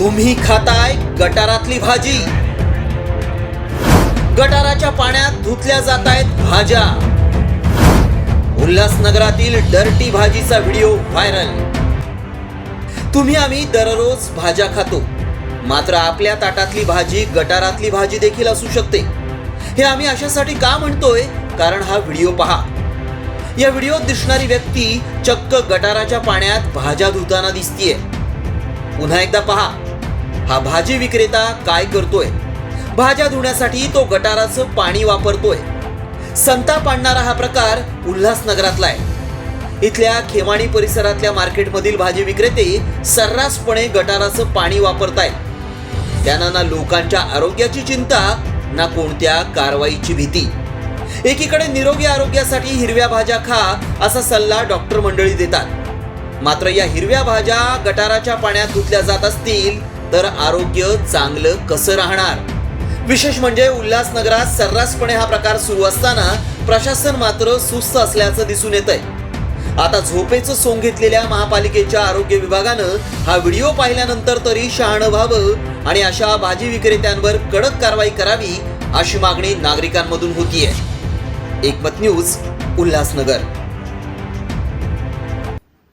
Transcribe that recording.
तुम्ही खाताय गटारातली भाजी. गटाराच्या पाण्यात धुतल्या जात आहेत भाज्या. उल्हासनगरातील डर्टी भाजीचा व्हिडिओ व्हायरल. तुम्ही आम्ही दररोज भाज्या खातो. मात्र आपल्या ताटातली भाजी गटारातली भाजी देखील असू शकते. हे आम्ही अशासाठी का म्हणतोय? कारण हा व्हिडिओ पहा. या व्हिडिओत दिसणारी व्यक्ती चक्क गटाराच्या पाण्यात भाज्या धुताना दिसतीये. पुन्हा एकदा पहा. हा भाजी विक्रेता काय करतोय? भाज्या धुण्यासाठी तो गटाराचं पाणी वापरतोय. संताप आणणारा हा प्रकार उल्हासनगरातला आहे. इथल्या खेमाणी परिसरातल्या मार्केटमधील भाजी विक्रेते सर्रासपणे गटाराचं पाणी वापरतायत. त्यांना ना लोकांच्या आरोग्याची चिंता ना कोणत्या कारवाईची भीती. एकीकडे निरोगी आरोग्यासाठी हिरव्या भाज्या खा असा सल्ला डॉक्टर मंडळी देतात. मात्र या हिरव्या भाज्या गटाराच्या पाण्यात धुतल्या जात असतील तर आरोग्य चांगलं कसं राहणार? विशेष म्हणजे उल्हासनगरात सर्रासपणे हा प्रकार सुरू असताना प्रशासन मात्र सुस्त असल्याचं दिसून येत आहे आता झोपेचं सोंग घेतलेल्या महापालिकेच्या आरोग्य विभागानं हा व्हिडिओ पाहिल्यानंतर तरी शहाणं व्हावं आणि अशा भाजी विक्रेत्यांवर कडक कारवाई करावी अशी मागणी नागरिकांमधून होतीये. एकमत न्यूज उल्हासनगर.